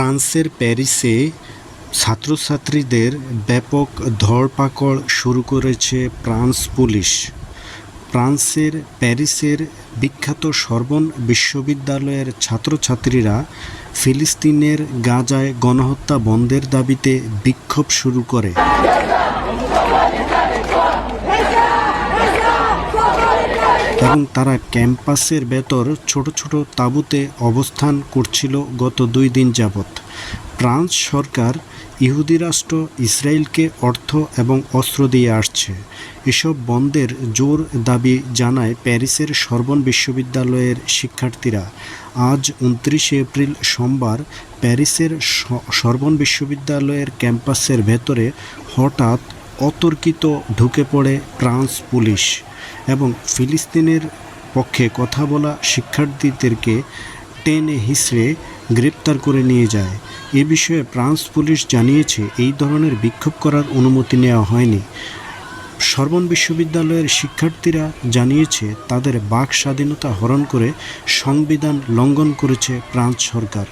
ফ্রান্সের প্যারিসে ছাত্রছাত্রীদের ব্যাপক ধরপাকড় শুরু করেছে ফ্রান্স পুলিশ। ফ্রান্সের প্যারিসের বিখ্যাত সর্বন বিশ্ববিদ্যালয়ের ছাত্রছাত্রীরা ফিলিস্তিনের গাজায় গণহত্যা বন্ধের দাবিতে বিক্ষোভ শুরু করে। এবং তারা ক্যাম্পাসের ভেতর ছোট ছোট তাঁবুতে অবস্থান করছিল গত দুই দিন যাবৎ। ফ্রান্স সরকার ইহুদি রাষ্ট্র ইসরায়েলকে অর্থ এবং অস্ত্র দিয়ে আসছে। এসব বন্ধের জোর দাবি জানায় প্যারিসের সরবন বিশ্ববিদ্যালয়ের শিক্ষার্থীরা। আজ উনত্রিশে এপ্রিল সোমবার প্যারিসের সরবন বিশ্ববিদ্যালয়ের ক্যাম্পাসের ভেতরে হঠাৎ অতর্কিত ঢুকে পড়ে ফ্রান্স পুলিশ এবং ফিলিস্তিনের পক্ষে কথা বলা শিক্ষার্থীদেরকে টেনে হিসড়ে গ্রেপ্তার করে নিয়ে যায়। এ বিষয়ে ফ্রান্স পুলিশ জানিয়েছে, এই ধরনের বিক্ষোভ করার অনুমতি নেওয়া হয়নি। সর্বন বিশ্ববিদ্যালয়ের শিক্ষার্থীরা জানিয়েছে, তাদের বাক স্বাধীনতা হরণ করে সংবিধান লঙ্ঘন করেছে ফ্রান্স সরকার।